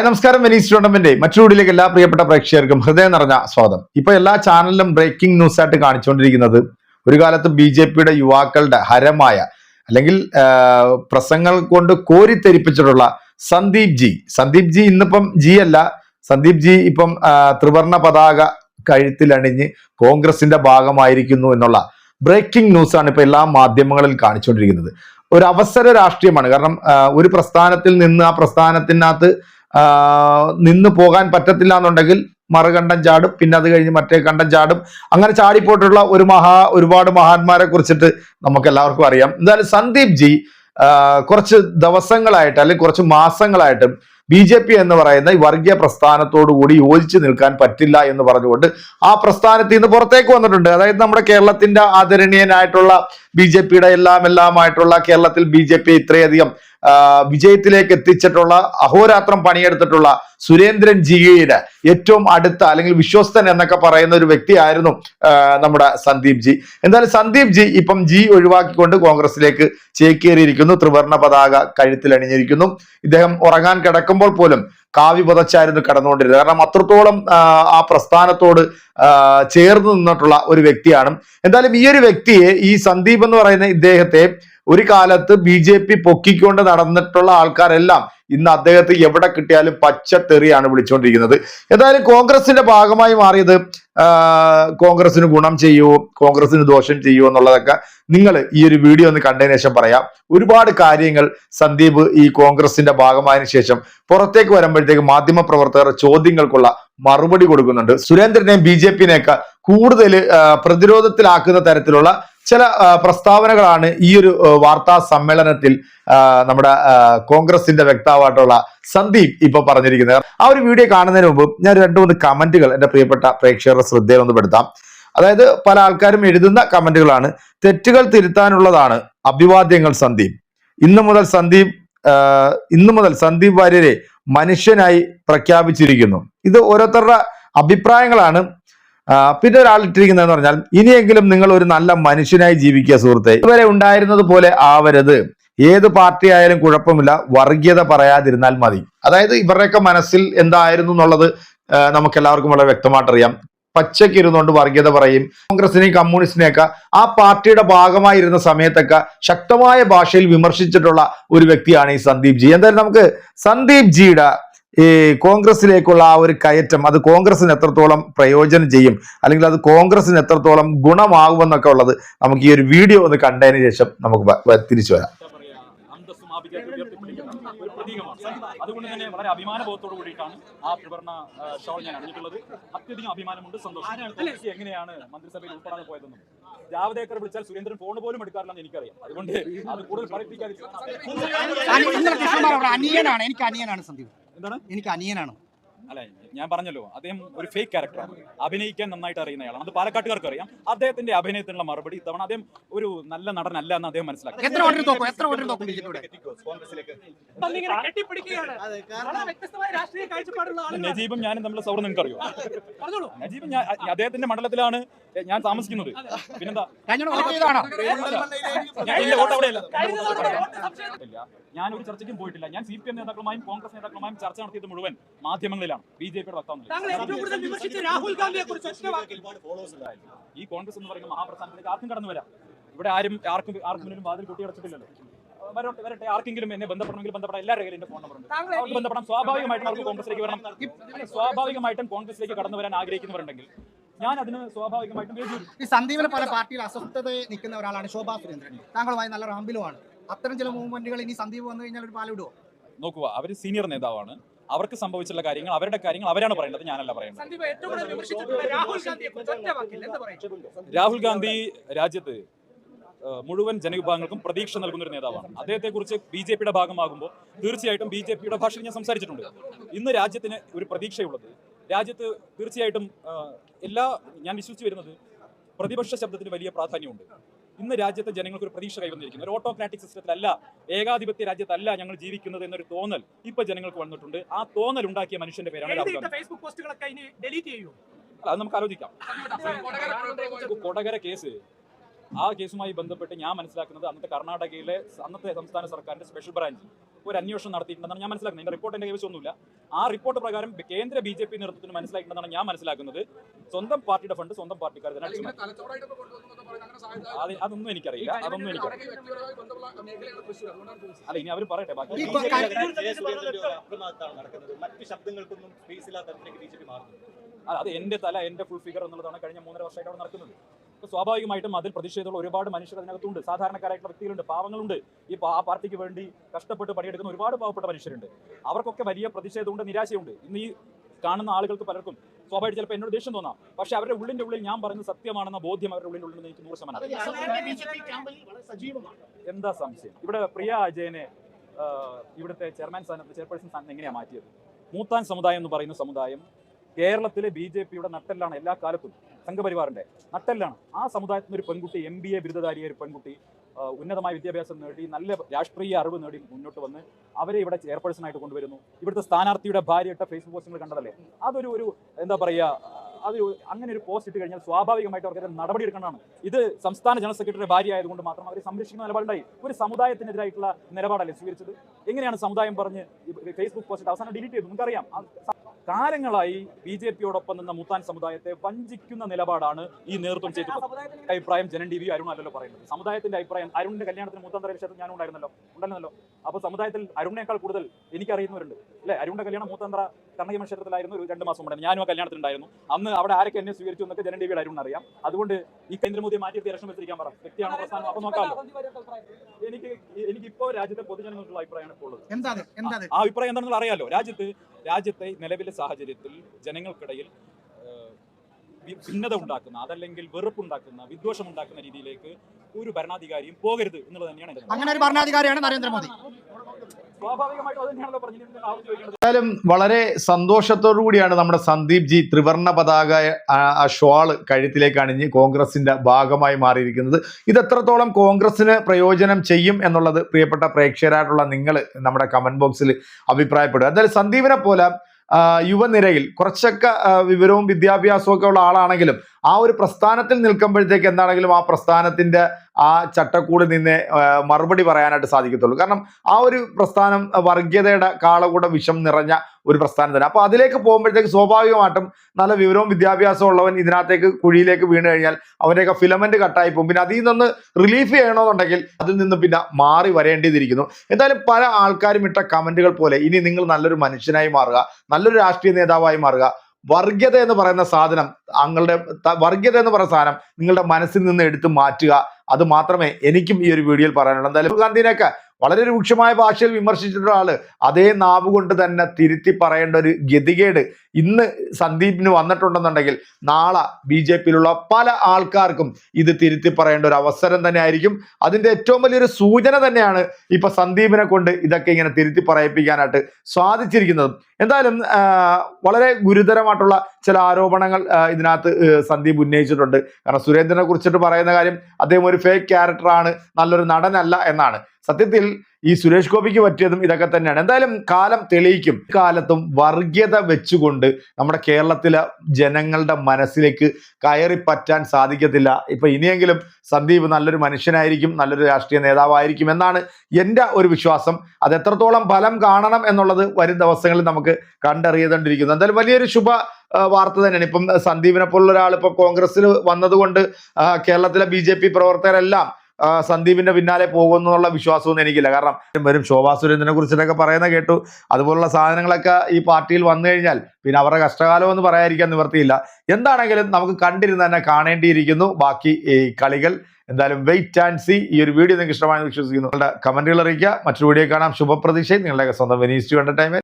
നമസ്കാരം. Venice tournament മറ്റൊരുടിലേക്ക് എല്ലാ പ്രിയപ്പെട്ട പ്രേക്ഷകർക്കും ഹൃദയം നിറഞ്ഞ സ്വാഗതം. ഇപ്പൊ എല്ലാ ചാനലിലും ബ്രേക്കിംഗ് ന്യൂസ് ആയിട്ട് കാണിച്ചുകൊണ്ടിരിക്കുന്നത് ഒരു കാലത്ത് ബി ജെ പിയുടെ യുവാക്കളുടെ ഹരമായ അല്ലെങ്കിൽ പ്രസംഗങ്ങൾ കൊണ്ട് കോരിത്തെരിപ്പിച്ചിട്ടുള്ള സന്ദീപ് ജി. സന്ദീപ് ജി ഇന്നിപ്പം ജി അല്ല. സന്ദീപ് ജി ഇപ്പം ത്രിവർണ പതാക കഴുത്തിലണിഞ്ഞ് കോൺഗ്രസിന്റെ ഭാഗമായിരിക്കുന്നു എന്നുള്ള ബ്രേക്കിംഗ് ന്യൂസ് ആണ് ഇപ്പൊ എല്ലാ മാധ്യമങ്ങളിൽ കാണിച്ചുകൊണ്ടിരിക്കുന്നത്. ഒരു അവസര രാഷ്ട്രീയമാണ്. കാരണം ഒരു പ്രസ്ഥാനത്തിൽ നിന്ന് ആ പ്രസ്ഥാനത്തിനകത്ത് നിന്ന് പോകാൻ പറ്റത്തില്ല എന്നുണ്ടെങ്കിൽ മറുകണ്ഠം ചാടും. പിന്നെ അത് കഴിഞ്ഞ് മറ്റേ കണ്ടം ചാടും. അങ്ങനെ ചാടിപ്പോയിട്ടുള്ള ഒരു മഹാ ഒരുപാട് മഹാന്മാരെ കുറിച്ചിട്ട് നമുക്ക് എല്ലാവർക്കും അറിയാം. എന്തായാലും സന്ദീപ് ജി കുറച്ച് ദിവസങ്ങളായിട്ട് അല്ലെങ്കിൽ കുറച്ച് മാസങ്ങളായിട്ടും ബി ജെ പി എന്ന് പറയുന്ന ഈ വർഗീയ പ്രസ്ഥാനത്തോടു കൂടി യോജിച്ച് നിൽക്കാൻ പറ്റില്ല എന്ന് പറഞ്ഞുകൊണ്ട് ആ പ്രസ്ഥാനത്തിൽ നിന്ന് പുറത്തേക്ക് വന്നിട്ടുണ്ട്. അതായത് നമ്മുടെ കേരളത്തിന്റെ ആദരണീയനായിട്ടുള്ള ബി ജെ പിയുടെ എല്ലാം എല്ലാമായിട്ടുള്ള കേരളത്തിൽ ബി ജെ പി ഇത്രയധികം വിജയത്തിലേക്ക് എത്തിച്ചിട്ടുള്ള അഹോരാത്രം പണിയെടുത്തിട്ടുള്ള സുരേന്ദ്രൻ ജിയുടെ ഏറ്റവും അടുത്ത അല്ലെങ്കിൽ വിശ്വസ്തൻ എന്നൊക്കെ പറയുന്ന ഒരു വ്യക്തിയായിരുന്നു നമ്മുടെ സന്ദീപ് ജി. എന്തായാലും സന്ദീപ് ജി ഇപ്പം ജി ഒഴിവാക്കിക്കൊണ്ട് കോൺഗ്രസിലേക്ക് ചേക്കേറിയിരിക്കുന്നു. ത്രിവർണ പതാക കഴുത്തിൽ അണിഞ്ഞിരിക്കുന്നു. ഇദ്ദേഹം ഉറങ്ങാൻ കിടക്കുമ്പോൾ പോലും കാവി പുതച്ചായിരുന്നു കടന്നുകൊണ്ടിരുന്നത്. കാരണം അത്രത്തോളം ആ, പ്രസ്ഥാനത്തോട് ചേർന്ന് നിന്നിട്ടുള്ള ഒരു വ്യക്തിയാണ്. എന്തായാലും ഈ ഒരു വ്യക്തിയെ ഈ സന്ദീപ് എന്ന് പറയുന്ന ഇദ്ദേഹത്തെ ഒരു കാലത്ത് ബി ജെ പി പൊക്കിക്കൊണ്ട് നടന്നിട്ടുള്ള ആൾക്കാരെല്ലാം ഇന്ന് അദ്ദേഹത്തെ എവിടെ കിട്ടിയാലും പച്ചത്തെറിയാണ് വിളിച്ചുകൊണ്ടിരിക്കുന്നത് എന്തായാലും കോൺഗ്രസിന്റെ ഭാഗമായി മാറിയത് കോൺഗ്രസിന് ഗുണം ചെയ്യുമോ കോൺഗ്രസിന് ദോഷം ചെയ്യുമോ എന്നുള്ളതൊക്കെ നിങ്ങൾ ഈ ഒരു വീഡിയോ ഒന്ന് കണ്ടതിന് ശേഷം പറയാം. ഒരുപാട് കാര്യങ്ങൾ സന്ദീപ് ഈ കോൺഗ്രസിന്റെ ഭാഗമായതിനു ശേഷം പുറത്തേക്ക് വരുമ്പോഴത്തേക്ക് മാധ്യമ പ്രവർത്തകർ ചോദ്യങ്ങൾക്കുള്ള മറുപടി കൊടുക്കുന്നുണ്ട്. സുരേന്ദ്രനെയും ബി ജെ പിനെയൊക്കെ കൂടുതൽ പ്രതിരോധത്തിലാക്കുന്ന തരത്തിലുള്ള ചില പ്രസ്താവനകളാണ് ഈ ഒരു വാർത്താ സമ്മേളനത്തിൽ നമ്മുടെ കോൺഗ്രസിന്റെ വ്യക്താവായിട്ടുള്ള സന്ദീപ് ഇപ്പൊ പറഞ്ഞിരിക്കുന്നത്. ആ ഒരു വീഡിയോ കാണുന്നതിന് മുമ്പ് ഞാൻ രണ്ടു മൂന്ന് കമന്റുകൾ എന്റെ പ്രിയപ്പെട്ട പ്രേക്ഷകരുടെ ശ്രദ്ധയിൽ ഒന്ന് പെടുത്താം. അതായത് പല ആൾക്കാരും എഴുതുന്ന കമന്റുകളാണ് തെറ്റുകൾ തിരുത്താനുള്ളതാണ് അഭിവാദ്യങ്ങൾ സന്ദീപ്. ഇന്നു മുതൽ സന്ദീപ് ഇന്നു മുതൽ സന്ദീപ് വാര്യരെ മനുഷ്യനായി പ്രഖ്യാപിച്ചിരിക്കുന്നു. ഇത് ഓരോരുത്തരുടെ അഭിപ്രായങ്ങളാണ്. പിന്നെ ഒരാൾ ഇട്ടിരിക്കുന്നതെന്ന് പറഞ്ഞാൽ ഇനിയെങ്കിലും നിങ്ങൾ ഒരു നല്ല മനുഷ്യനായി ജീവിക്കുക സുഹൃത്തെ. ഇതുവരെ ഉണ്ടായിരുന്നത് പോലെ ആവരുത്. ഏത് പാർട്ടി ആയാലും കുഴപ്പമില്ല. വർഗീയത പറയാതിരുന്നാൽ മതി. അതായത് ഇവരുടെയൊക്കെ മനസ്സിൽ എന്തായിരുന്നു എന്നുള്ളത് നമുക്ക് എല്ലാവർക്കും വളരെ വ്യക്തമായിട്ട് അറിയാം. പച്ചയ്ക്ക് ഇരുന്നുകൊണ്ട് വർഗീയത പറയും. കോൺഗ്രസിനെയും കമ്മ്യൂണിസ്റ്റിനെയൊക്കെ ആ പാർട്ടിയുടെ ഭാഗമായിരുന്ന സമയത്തൊക്കെ ശക്തമായ ഭാഷയിൽ വിമർശിച്ചിട്ടുള്ള ഒരു വ്യക്തിയാണ് ഈ സന്ദീപ് ജി. എന്തായാലും നമുക്ക് സന്ദീപ് ജിയുടെ ഈ കോൺഗ്രസിലേക്കുള്ള ആ ഒരു കയറ്റം അത് കോൺഗ്രസിന് എത്രത്തോളം പ്രയോജനം ചെയ്യും? അല്ലെങ്കിൽ അത് കോൺഗ്രസിന് എത്രത്തോളം ഗുണമാകുമെന്നൊക്കെ ഉള്ളത് നമുക്ക് ഈ ഒരു വീഡിയോ ഒന്ന് കണ്ടതിന് ശേഷം നമുക്ക് തിരിച്ചു വരാം. ഒരു പ്രതീകമാണ്. അതുകൊണ്ട് തന്നെ വളരെ അഭിമാനബോധത്തോടു കൂടിയിട്ടാണ് ആ ത്രിവർണ ആ, ഷോൾ ഞാൻ അണിഞ്ഞിട്ടുള്ളത്. അത്യധികം അഭിമാനമുണ്ട് സന്തോഷം. എങ്ങനെയാണ് മന്ത്രിസഭയിൽ ഉൾപ്പെടാതെ പോയതെന്നും. ജാവദേക്കർ വിളിച്ചാൽ സുരേന്ദ്രൻ ഫോൺ പോലും എടുക്കാറില്ലെന്ന് എനിക്കറിയാം. അതുകൊണ്ട് അത് കൂടുതൽ പറയിപ്പിക്കാതെ അനി- ഇന്നലെ കൃഷ്ണന്മാർ അവിടെ എനിക്ക് അനിയനാണ് സന്ദീപ്. എന്താണ്? എനിക്ക് അനിയനാണ്. അല്ല ഞാൻ പറഞ്ഞല്ലോ അദ്ദേഹം ഒരു ഫേക്ക് ക്യാരക്ടറാണ് അഭിനയിക്കാൻ നന്നായിട്ട് അറിയുന്നയാളാണ്. അത് പാലക്കാട്ടുകാർക്ക് അറിയാം. അദ്ദേഹത്തിന്റെ അഭിനയത്തിനുള്ള മറുപടി ഇത്തവണ അദ്ദേഹം ഒരു നല്ല നടനല്ല എന്ന് അദ്ദേഹം മനസ്സിലാക്കി. നജീബും ഞാനും തമ്മിലുള്ള സൗഹൃദം നിങ്ങൾക്ക് അറിയോ നജീബ് ഞാൻ അദ്ദേഹത്തിന്റെ മണ്ഡലത്തിലാണ് ഞാൻ താമസിക്കുന്നത്. പിന്നെന്താ. ഞാൻ ഒരു ചർച്ചയ്ക്കും പോയിട്ടില്ല. ഞാൻ സി പി എം നേതാക്കളുമായും കോൺഗ്രസ് നേതാക്കളുമായും ചർച്ച നടത്തിയത് മുഴുവൻ മാധ്യമങ്ങളിലാണ്. ബി ജെ പിയുടെ വക്താവ് ഈ കോൺഗ്രസ് എന്ന് പറയുന്ന മഹാപ്രസ്ഥാനത്തിലേക്ക് ആർക്കും കടന്നു വരാം. ഇവിടെ ആരും ആർക്കും ആർക്കും മുന്നിലും വാതിൽ കുട്ടി അടച്ചിട്ടില്ലല്ലോ. വരട്ടെ വരട്ടെ. ആർക്കെങ്കിലും എന്നെ ബന്ധപ്പെടണമെങ്കിൽ ബന്ധപ്പെടാം. എല്ലാവരുടെ രേഖയിലും എന്റെ ഫോൺ നമ്പർ ഉണ്ട്. അവർക്ക് ബന്ധപ്പെടാം. സ്വാഭാവികമായിട്ടും അവർക്ക് കോൺഗ്രസിലേക്ക് വരണം. സ്വാഭാവികമായിട്ടും കോൺഗ്രസിലേക്ക് കടന്നു വരാൻ ആഗ്രഹിക്കുന്നവരുണ്ടെങ്കിൽ ഞാൻ അതിന് സ്വാഭാവികമായിട്ടും. ഈ സന്ദീപിലെ പല പാർട്ടിയിൽ അസ്വസ്ഥത നിൽക്കുന്ന ഒരാളാണ് ശോഭാ സുരേന്ദ്രൻ. താങ്കളുമായി നല്ല റാമ്പിലുമാണ്. അത്തരം ചില മൂവ്മെന്റുകൾ ഇനി സന്ദീപ് വന്നു കഴിഞ്ഞാൽ ഒരു പാലിടുവോ നോക്കുക. അവർ സീനിയർ നേതാവാണ്. അവർക്ക് സംഭവിച്ചുള്ള കാര്യങ്ങൾ അവരുടെ കാര്യങ്ങൾ അവരാണ് പറയേണ്ടത് ഞാനല്ല പറയുന്നത് രാഹുൽ ഗാന്ധി രാജ്യത്ത് മുഴുവൻ ജനവിഭാഗങ്ങൾക്കും പ്രതീക്ഷ നൽകുന്ന ഒരു നേതാവാണ്. അദ്ദേഹത്തെക്കുറിച്ച് ബി ജെ പിയുടെ ഭാഗമാകുമ്പോൾ തീർച്ചയായിട്ടും ബി ജെ പിയുടെ ഭാഷയിൽ ഞാൻ സംസാരിച്ചിട്ടുണ്ട്. ഇന്ന് രാജ്യത്തിന് ഒരു പ്രതീക്ഷയുള്ളത് രാജ്യത്ത് തീർച്ചയായിട്ടും എല്ലാ ഞാൻ വിശ്വസിച്ച് വരുന്നത് പ്രതിപക്ഷ ശബ്ദത്തിന് വലിയ പ്രാധാന്യമുണ്ട്. ഇന്ന് രാജ്യത്തെ ജനങ്ങൾക്ക് ഒരു പ്രതീക്ഷ കൈവന്നിരിക്കുന്നു. ഒരു ഓട്ടോക്രാറ്റിക് സിസ്റ്റത്തിലല്ല ഏകാധിപത്യ രാജ്യത്തല്ല ഞങ്ങൾ ജീവിക്കുന്നത് എന്നൊരു തോന്നൽ ഇപ്പൊ ജനങ്ങൾക്ക് വന്നിട്ടുണ്ട്. ആ തോന്നൽ ഉണ്ടാക്കിയ മനുഷ്യന്റെ പേരാണ് ഫേസ്ബുക്ക് പോസ്റ്റുകളൊക്കെ ഇനി ഡിലീറ്റ് ചെയ്യൂ. അത് നമുക്ക് ആലോചിക്കാം. കൊടകര കേസ്. ആ കേസുമായി ബന്ധപ്പെട്ട് ഞാൻ മനസ്സിലാക്കുന്നത് അന്നത്തെ കർണാടകയിലെ അന്നത്തെ സംസ്ഥാന സർക്കാരിന്റെ സ്പെഷ്യൽ ബ്രാഞ്ച് ഒരു അന്വേഷണം നടത്തിയിട്ടുണ്ടെന്നാണ് ഞാൻ മനസ്സിലാക്കുന്നത്. എന്റെ റിപ്പോർട്ട് എന്റെ കൈവശമൊന്നുമില്ല. ആ റിപ്പോർട്ട് പ്രകാരം കേന്ദ്ര ബി ജെ പി നേതൃത്വത്തിന് മനസ്സിലാക്കിയിട്ടുണ്ടെന്നാണ് ഞാൻ മനസ്സിലാക്കുന്നത്. സ്വന്തം പാർട്ടിയുടെ ഫണ്ട് സ്വന്തം പാർട്ടിക്കാർ തന്നെ. അത് അതൊന്നും എനിക്കറിയില്ല. അതൊന്നും എനിക്കറിയില്ല. അല്ല ഇനി അവർ പറയട്ടെ. ബാക്കി മറ്റ് ശബ്ദങ്ങൾക്കൊന്നും സ്പേസ് ഇല്ലാത്ത അത് എന്റെ തല എന്റെ ഫുൾ ഫിഗർ എന്നുള്ളതാണ് കഴിഞ്ഞ മൂന്നര വർഷമായിട്ട് അവിടെ നടക്കുന്നത്. സ്വാഭാവികമായിട്ടും അതിൽ പ്രതിഷേധമുള്ള ഒരുപാട് മനുഷ്യർ അതിനകത്തുണ്ട്. സാധാരണക്കാരായിട്ടുള്ള വ്യക്തികളുണ്ട് പാവങ്ങളുണ്ട്. ഈ ആ പാർട്ടിക്ക് വേണ്ടി കഷ്ടപ്പെട്ട് പണിയെടുക്കുന്ന ഒരുപാട് പാവപ്പെട്ട മനുഷ്യരുണ്ട്. അവർക്കൊക്കെ വലിയ പ്രതിഷേധമുണ്ട് നിരാശയുണ്ട്. ഇന്ന് ഈ കാണുന്ന ആളുകൾക്ക് പലർക്കും സ്വാഭാവികം ചിലപ്പോൾ എന്നോട് ദേഷ്യം തോന്നാം. പക്ഷെ അവരുടെ ഉള്ളിന്റെ ഉള്ളിൽ ഞാൻ പറയുന്നത് സത്യമാണെന്ന ബോധ്യം അവരുടെ ഉള്ളിൽ ഉള്ളിൽ എനിക്ക് നൂറ് ശതമാനം എന്താ സംശയം? ഇവിടെ പ്രിയ അജയനെ ഇവിടുത്തെ ചെയർമാൻ സ്ഥാനത്ത് ചെയർപേഴ്സൺ സ്ഥാനത്ത് എങ്ങനെയാണ് മാറ്റിയത്? മൂത്താൻ സമുദായം എന്ന് പറയുന്ന സമുദായം കേരളത്തിലെ ബി ജെ പിയുടെ നട്ടെല്ലാണ് എല്ലാ കാലത്തും സംഘപരിവാറിന്റെ നട്ടെല്ലാണ്. ആ സമുദായത്തിൽ ഒരു പെൺകുട്ടി എം ബി എ ബിരുദധാരിയായ ഒരു പെൺകുട്ടി ഉന്നതമായ വിദ്യാഭ്യാസം നേടി നല്ല രാഷ്ട്രീയ അറിവ് നേടി മുന്നോട്ട് വന്ന് അവരെ ഇവിടെ ചെയർപേഴ്സൺ ആയിട്ട് കൊണ്ടുവരുന്നു. ഇവിടുത്തെ സ്ഥാനാർത്ഥിയുടെ ഭാര്യ ഇട്ട ഫേസ്ബുക്ക് പോസ്റ്റുകൾ കണ്ടതല്ലേ? അതൊരു ഒരു എന്താ പറയുക അത് അങ്ങനെ ഒരു പോസ്റ്റ് ഇട്ട് കഴിഞ്ഞാൽ സ്വാഭാവികമായിട്ട് അവർക്ക് നടപടി എടുക്കേണ്ടതാണ്. ഇത് സംസ്ഥാന ജനറൽ സെക്രട്ടറിയുടെ ഭാര്യ ആയതുകൊണ്ട് മാത്രം അവരെ സംരക്ഷിക്കുന്ന നിലപാടുണ്ടായി. ഒരു സമുദായത്തിനെതിരായിട്ടുള്ള നിലപാടല്ലേ സ്വീകരിച്ചത്? എങ്ങനെയാണ് സമുദായം പറഞ്ഞ് ഫേസ്ബുക്ക് പോസ്റ്റ് അവസാനം ഡിലീറ്റ് ചെയ്തു നമുക്കറിയാം. കാലങ്ങളായി ബി ജെ പിയോടൊപ്പം നിന്ന മുത്താൻ സമുദായത്തെ വഞ്ചിക്കുന്ന നിലപാടാണ് ഈ നേതൃത്വം ചെയ്തിട്ടുള്ളത്. അഭിപ്രായം ജനൻ ടി വി അരുൺ അല്ലല്ലോ പറയുന്നത്. സമുദായത്തിന്റെ അഭിപ്രായം അരുണിന്റെ കല്യാണത്തിന് മുത്താന്തര വിഷയത്തിൽ ഞാനും ഉണ്ടായിരുന്നല്ലോ. ഉണ്ടല്ലോ. അപ്പൊ സമുദായത്തിൽ അരുണിനേക്കാൾ കൂടുതൽ എനിക്കറിയുന്നവരുണ്ട്. അല്ലെ? അരുണിന്റെ കല്യാണം മൂത്താന്തര കർണകി ക്ഷേത്രത്തിലായിരുന്നു ഒരു രണ്ട് മാസം മുമ്പ്. ഞാനും ആ കല്യാണത്തിലുണ്ടായിരുന്നു അന്ന് അവിടെ ആരൊക്കെ എന്നെ സ്വീകരിച്ചു എന്നൊക്കെ ജനൻ ടി വിയുടെ അറിയാം. അതുകൊണ്ട് ഈ കേന്ദ്രമോദിയെ മാറ്റി ഇലക്ഷൻ വെച്ചിരിക്കാൻ പറ. വ്യക്തിയാണ് പ്രസ്ഥാനം അപ്പൊ നോക്കാം. എനിക്ക് എനിക്ക് ഇപ്പോ രാജ്യത്തെ പൊതുജനങ്ങൾക്കുള്ള അഭിപ്രായമാണ് ഇപ്പോൾ ഉള്ളത്? ആ അഭിപ്രായം എന്താണെന്ന് അറിയാലോ. രാജ്യത്ത് രാജ്യത്തെ നിലവിലെ സാഹചര്യത്തിൽ ജനങ്ങൾക്കിടയിൽ ഭിന്നത ഉണ്ടാക്കുന്ന അതല്ലെങ്കിൽ വെറുപ്പുണ്ടാക്കുന്ന വിദ്വേഷം ഉണ്ടാക്കുന്ന രീതിയിലേക്ക് ഒരു ഭരണാധികാരിയും പോകരുത് എന്നുള്ളത് തന്നെയാണ് അങ്ങനെ ഒരു ഭരണാധികാരിയാണ് നരേന്ദ്രമോദി. എന്തായാലും വളരെ സന്തോഷത്തോടു കൂടിയാണ് നമ്മുടെ സന്ദീപ് ജി ത്രിവർണ പതാക ആ, ഷോൾ കഴുത്തിലേക്ക് അണിഞ്ഞ് കോൺഗ്രസിന്റെ ഭാഗമായി മാറിയിരിക്കുന്നത്. ഇത് എത്രത്തോളം കോൺഗ്രസിന് പ്രയോജനം ചെയ്യും എന്നുള്ളത് പ്രിയപ്പെട്ട പ്രേക്ഷകരായിട്ടുള്ള നിങ്ങൾ നമ്മുടെ കമന്റ് ബോക്സിൽ അഭിപ്രായപ്പെടുക. എന്തായാലും സന്ദീപിനെ പോലെ യുവനിരയിൽ കുറച്ചൊക്കെ വിവരവും വിദ്യാഭ്യാസവും ഒക്കെ ഉള്ള ആളാണെങ്കിലും ആ ഒരു പ്രസ്ഥാനത്തിൽ നിൽക്കുമ്പോഴത്തേക്ക് എന്താണെങ്കിലും ആ പ്രസ്ഥാനത്തിന്റെ ആ ചട്ടക്കൂടിൽ നിന്ന് മറുപടി പറയാനായിട്ട് സാധിക്കത്തുള്ളൂ. കാരണം ആ ഒരു പ്രസ്ഥാനം വർഗീയതയുടെ കാളകൂട വിഷം നിറഞ്ഞ ഒരു പ്രസ്ഥാനം തന്നെ. അപ്പൊ അതിലേക്ക് പോകുമ്പോഴത്തേക്ക് സ്വാഭാവികമായിട്ടും നല്ല വിവരവും വിദ്യാഭ്യാസവും ഉള്ളവൻ ഇതിനകത്തേക്ക് കുഴിയിലേക്ക് വീണ് കഴിഞ്ഞാൽ അവന്റെയൊക്കെ ഫിലമെന്റ് കട്ടായി പോകും. പിന്നെ അതിൽ നിന്ന് റിലീഫ് ചെയ്യണമെന്നുണ്ടെങ്കിൽ അതിൽ നിന്ന് പിന്നെ മാറി വരേണ്ടിയിരിക്കുന്നു. എന്തായാലും പല ആൾക്കാരും ഇട്ട കമന്റുകൾ പോലെ ഇനി നിങ്ങൾ നല്ലൊരു മനുഷ്യനായി മാറുക നല്ലൊരു രാഷ്ട്രീയ നേതാവായി മാറുക. വർഗീയത എന്ന് പറയുന്ന സാധനം തങ്ങളുടെ വർഗീയത എന്ന് പറയുന്ന സാധനം നിങ്ങളുടെ മനസ്സിൽ നിന്ന് എടുത്ത് മാറ്റുക. അത് മാത്രമേ എനിക്കും ഈ ഒരു വീഡിയോയിൽ പറയാനുള്ളൂ. എന്തായാലും ഗാന്ധിനെയൊക്കെ വളരെ രൂക്ഷമായ ഭാഷയിൽ വിമർശിച്ചിട്ടുള്ള ആൾ. അതേ നാവ് കൊണ്ട് തന്നെ തിരുത്തി പറയേണ്ട ഒരു ഗതികേട് ഇന്ന് സന്ദീപിന് വന്നിട്ടുണ്ടെന്നുണ്ടെങ്കിൽ നാളെ ബി ജെ പിയിലുള്ള പല ആൾക്കാർക്കും ഇത് തിരുത്തി പറയേണ്ട ഒരു അവസരം തന്നെ ആയിരിക്കും അതിന്റെ ഏറ്റവും വലിയൊരു സൂചന തന്നെയാണ് ഇപ്പൊ സന്ദീപിനെ കൊണ്ട് ഇതൊക്കെ ഇങ്ങനെ തിരുത്തി പറയിപ്പിക്കാനായിട്ട് സാധിച്ചിരിക്കുന്നതും. എന്തായാലും വളരെ ഗുരുതരമായിട്ടുള്ള ചില ആരോപണങ്ങൾ ഇതിനകത്ത് സന്ദീപ് ഉന്നയിച്ചിട്ടുണ്ട്. കാരണം സുരേന്ദ്രനെ കുറിച്ചിട്ട് പറയുന്ന കാര്യം അദ്ദേഹം ഒരു ഫേക്ക് ക്യാരക്ടറാണ് നല്ലൊരു നടനല്ല എന്നാണ്. സത്യത്തിൽ ഈ സുരേഷ് ഗോപിക്ക് പറ്റിയതും ഇതൊക്കെ തന്നെയാണ്. എന്തായാലും കാലം തെളിയിക്കും. കാലത്തും വർഗീയത വെച്ചുകൊണ്ട് നമ്മുടെ കേരളത്തിലെ ജനങ്ങളുടെ മനസ്സിലേക്ക് കയറി പറ്റാൻ സാധിക്കത്തില്ല. ഇപ്പൊ ഇനിയെങ്കിലും സന്ദീപ് നല്ലൊരു മനുഷ്യനായിരിക്കും നല്ലൊരു രാഷ്ട്രീയ നേതാവായിരിക്കും എന്നാണ് എന്റെ ഒരു വിശ്വാസം. അത് എത്രത്തോളം ഫലം കാണണം എന്നുള്ളത് വരും ദിവസങ്ങളിൽ നമുക്ക് കണ്ടറിയതണ്ടിരിക്കുന്നു. എന്തായാലും വലിയൊരു ശുഭ വാർത്ത തന്നെയാണ്. ഇപ്പം സന്ദീപിനെ പോലുള്ള ഒരാൾ ഇപ്പം കോൺഗ്രസ്സിൽ വന്നതുകൊണ്ട് കേരളത്തിലെ ബി പ്രവർത്തകരെല്ലാം സന്ദീപിന്റെ പിന്നാലെ പോകുന്നു എന്നുള്ള വിശ്വാസമൊന്നും എനിക്കില്ല. കാരണം വരും ശോഭാ സുരേന്ദ്രനെ കുറിച്ചിട്ടൊക്കെ പറയുന്ന കേട്ടു. അതുപോലുള്ള സാധനങ്ങളൊക്കെ ഈ പാർട്ടിയിൽ വന്നു കഴിഞ്ഞാൽ പിന്നെ അവരുടെ കഷ്ടകാലം എന്ന് പറയാതിരിക്കാൻ നിവർത്തിയില്ല എന്താണെങ്കിലും നമുക്ക് കണ്ടിരുന്ന് തന്നെ കാണേണ്ടിയിരിക്കുന്നു. ബാക്കി ഈ കളികൾ. എന്തായാലും വെയിറ്റ് ആൻഡ് സി ഈ ഒരു വീഡിയോ നിങ്ങൾക്ക് ഇഷ്ടമാണെന്ന് വിശ്വസിക്കുന്നു. നിങ്ങളുടെ കമന്റുകൾ അറിയിക്കുക. മറ്റൊരു വീഡിയോ കാണാം. ശുഭപ്രതീക്ഷയും നിങ്ങളുടെയൊക്കെ സ്വന്തം വെനീസ് ടു എന്റർടൈൻമെന്റ്